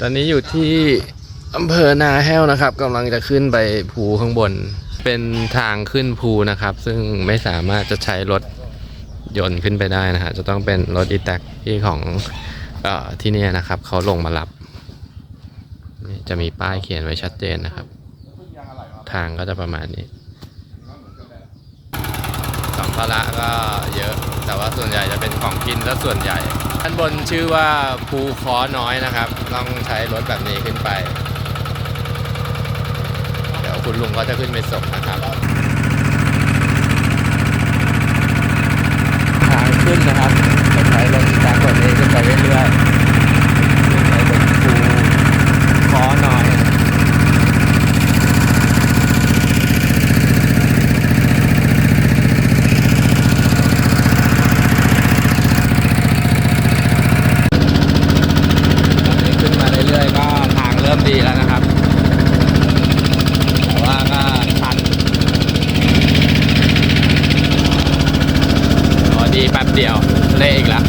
ตอนนี้อยู่ที่อำเภอนาแห้วนะครับกำลังจะขึ้นไปภูข้างบน เป็นทางขึ้นภูนะครับ ซึ่งไม่สามารถจะใช้รถยนต์ขึ้นไปได้นะฮะจะต้องเป็นรถอีแท็กที่ของอที่นี่นะครับเขาลงมารับ จะมีป้ายเขียนไว้ชัดเจนนะครับ ทางก็จะประมาณนี้ ภาระก็เยอะ แต่ว่าส่วนใหญ่จะเป็นของกินซะส่วนใหญ่ด้านบนชื่อว่าภูคอน้อยนะครับ ต้องใช้รถแบบนี้ขึ้นไป เดี๋ยวคุณลุงก็จะขึ้นไปส่งนะครับทางขึ้นนะครับจะใช้รถจากกว่านี้ขึ้นไปเรื่อยๆขึ้นไปบนภูคอน้อย ตอนนี้ขึ้นมาเรื่อยๆก็ทางเริ่มดีแล้วนะครับ แต่ว่าก็ชันอ๋อดีแป๊บเดียวเละอีกแล้ว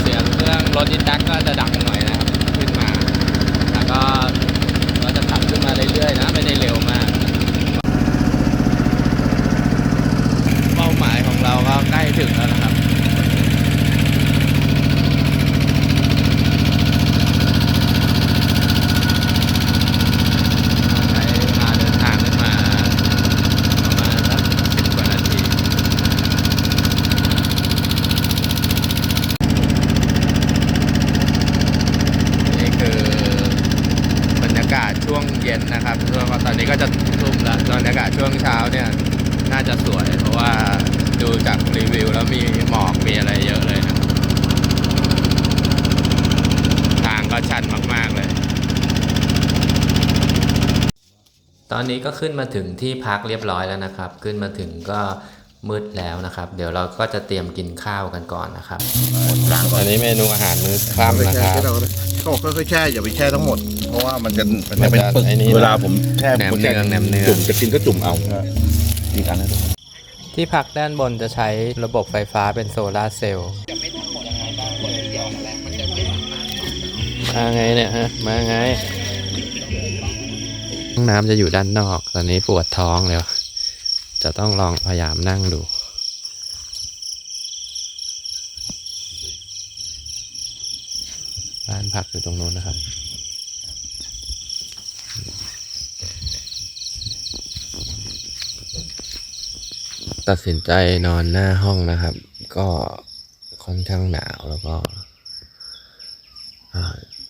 เสียงเครื่องรถอีแท็กก็จะดังหน่อยนะครับ ขึ้นมา แล้วก็ก็จะขับขึ้นมาเรื่อยๆนะ ไม่ได้เร็วมาก เป้าหมายของเราก็ใกล้ถึงแล้วนะครับ ใช้เวลาเดินทางขึ้นมาประมาณสักสิบกว่านาที นี่คือบรรยากา ศช่วงเย็นนะครับช่วงตอนนี้ก็จะทุ่มแล้วบรรยากาศช่วงเช้าเนี่ยน่าจะสวย เพราะว่าดูจากรีวิวแล้วมีหมอกมีอะไรเยอะเลยนะ ทางก็ชันมาก ๆ เลย ตอนนี้ก็ขึ้นมาถึงที่พักเรียบร้อยแล้วนะครับ ขึ้นมาถึงก็ มืดแล้วนะครับ เดี๋ยวเราก็จะเตรียมกินข้าวกันก่อนนะครับอันนี้เมนูอาหารมื้อค่ำนะครับ เขาบอกค่อยๆแช่อย่าไปแช่ทั้งหมด เพราะว่ามันจะมันมัจะนเป็นจะปึกไอ้นี่เวลาผมแช่แหนมผมแช่เนืองแหนมเนือง จุ่มจะกินก็จุ่มเอาอีกอันนะทุกคนที่พักด้านบนจะใช้ระบบไฟฟ้าเป็นโซลาร์เซลล์มาไงเนี่ยฮะ มาไงห้องน้ำจะอยู่ด้านนอก ตอนนี้ปวดท้องแล้ว จะต้องลองพยายามนั่งดู บ้านพักอยู่ตรงโน้นนะครับ ตัดสินใจนอนหน้าห้องนะครับ ก็ค่อนข้างหนาวแล้วก็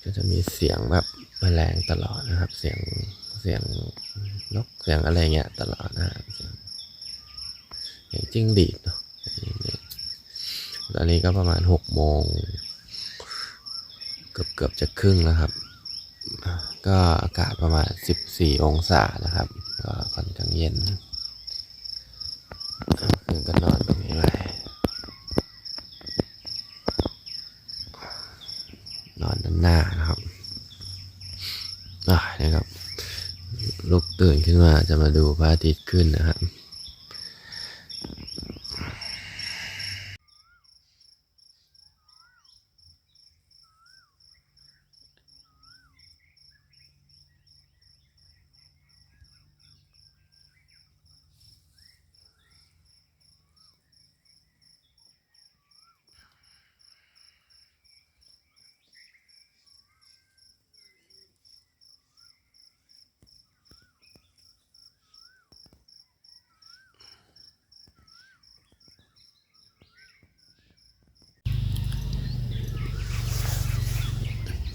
ก็จะมีเสียงแบบแมลงตลอดนะครับ เสียงเสียงนกเสียงอะไรเงี้ยตลอดนะฮะเจิ้งดีดเนาะตอนนี้ก็ประมาณหกโมงเกือบเกือบจะครึ่งแล้วครับ ก็อากาศประมาณสิบสี่องศานะครับ ก็ค่อนข้างเย็นคืนก็นอนตรงนี้ไปนอนด้านหน้านะครับอ่านี่ครับลุกตื่นขึ้นมาจะมาดูพระอาทิตย์ขึ้นนะครับ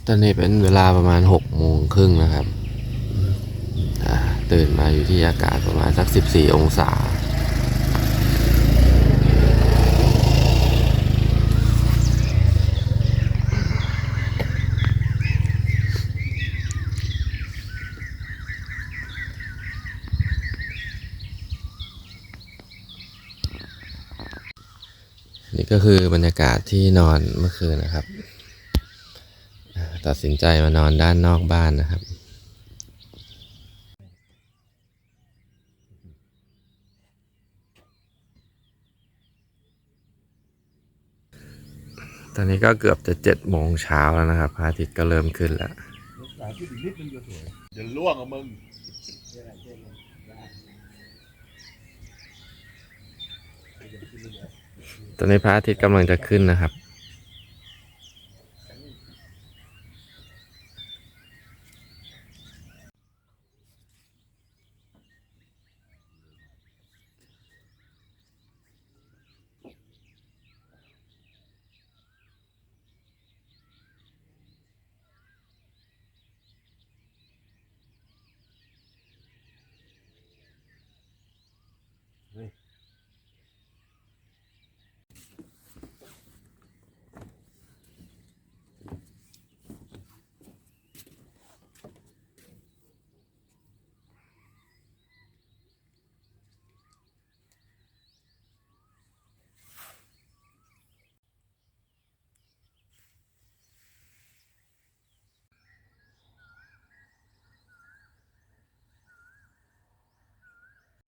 ตอนนี้เป็นเวลาประมาณหกโมงครึ่งนะครับตื่นมาอยู่ที่อากาศประมาณสักสิบสี่องศา นี่ก็คือบรรยากาศที่นอนเมื่อคืนนะครับ ตัดสินใจมานอนด้านนอกบ้านนะครับ ตอนนี้ก็เกือบจะเจ็ดโมงเช้าแล้วนะครับพระอาทิตย์ก็เริ่มขึ้นแล้วจะล่วงกับมึงตอนนี้พระอาทิตย์กำลังจะขึ้นนะครับ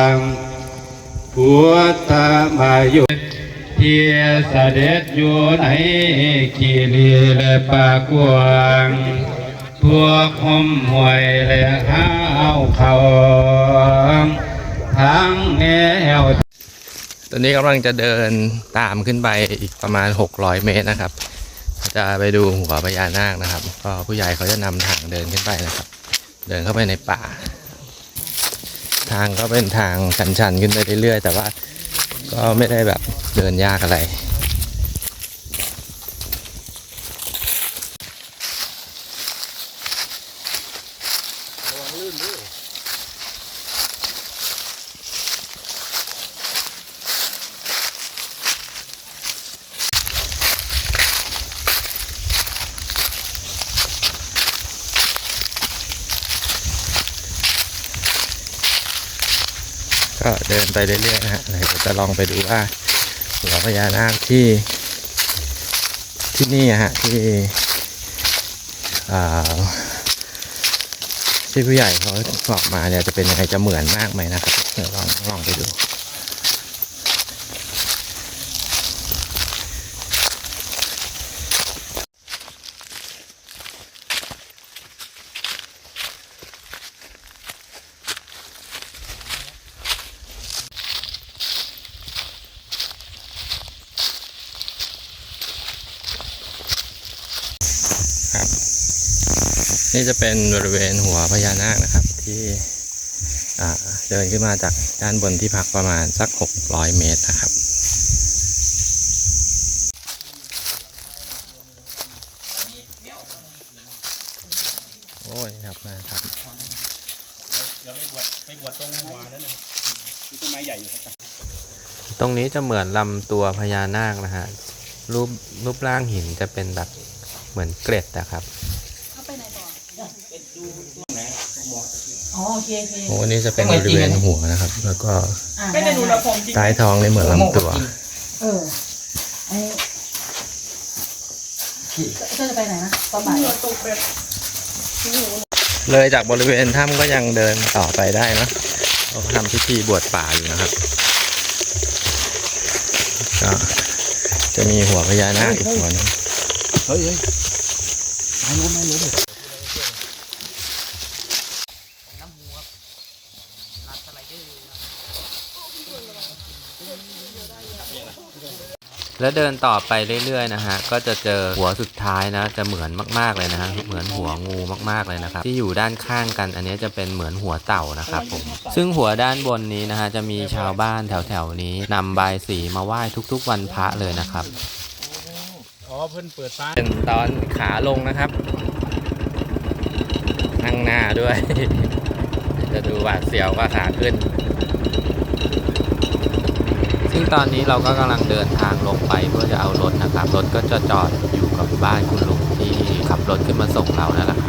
ังพุทธมายุเทียเสด็จอยู่ในขีรีและปากวางพวกหมหวยและห้าวเขาทั้งแนวตอนนี้กำลังจะเดินตามขึ้นไปอีกประมาณ 600 เมตรนะครับ จะไปดูหัวพญานาคนะครับ ก็ผู้ใหญ่เขาจะนำทางเดินขึ้นไปนะครับ เดินเข้าไปในป่า ทางก็เป็นทางชันๆขึ้นไปเรื่อยๆ แต่ว่าก็ไม่ได้แบบเดินยากอะไร ก็เดินไปเรื่อยๆนะฮะเดี๋ยวจะลองไปดูว่าหัวพญานาคที่ที่นี่อะฮะที่ที่ผู้ใหญ่เขาบอกมาเนี่ยจะเป็นยังไงจะเหมือนมากไหมนะครับเดี๋ยวลองลองไปดู นี่จะเป็นบริเวณหัวพญานาคนะครับ ที่เดินขึ้นมาจากด้านบนที่พักประมาณสัก 600 เมตรนะครับโอ้ยครับมาครับตรงนี้จะเหมือนลำตัวพญานาคนะฮะรูปรูปร่างหินจะเป็นแบบเหมือนเกล็ดนะครับ อ๋อ โอเคโอเคโอ้อันนี้จะเป็นบริเวณหัวนะครับ แล้วก็อ่าไม่ได้ดูระผมจริงใต้ท้องนี่เหมือนลำตัว เออไอ้เธอจะไปไหนนะตอนบ่ายเหงื่อตกแบบเลยจากบริเวณถ้ำก็ยังเดินต่อไปได้นะเขาทำพิธีบวชป่าอยู่นะครับก็จะมีหัวพญานาคอีกหัวหนึง เฮ้ยเฮ้ยไม่รู้ไม่รู้เลย แล้วเดินต่อไปเรื่อยๆนะฮะก็จะเจอหัวสุดท้ายนะจะเหมือนมากๆเลยนะฮะเหมือนหัวงูมากๆเลยนะครับที่อยู่ด้านข้างกัน อันนี้จะเป็นเหมือนหัวเต่านะครับผมซึ่งหัวด้านบนนี้นะฮะจะมีชาวบ้านแถวๆนี้นำใบายสีมาไหว้ทุก ๆ วันพระเลยนะครับอ๋อเพิ่นเปิดฟ้าเป็นตอนขาลงนะครับนั่งหน้าด้วย จะดูหวาดเสียวกว่าขาขึ้น ซึ่งตอนนี้เราก็กำลังเดินทางลงไปเพื่อจะเอารถนะครับ รถก็จะจอดอยู่กับบ้านคุณลุงที่ขับรถขึ้นมาส่งเรานั่นแหละครับ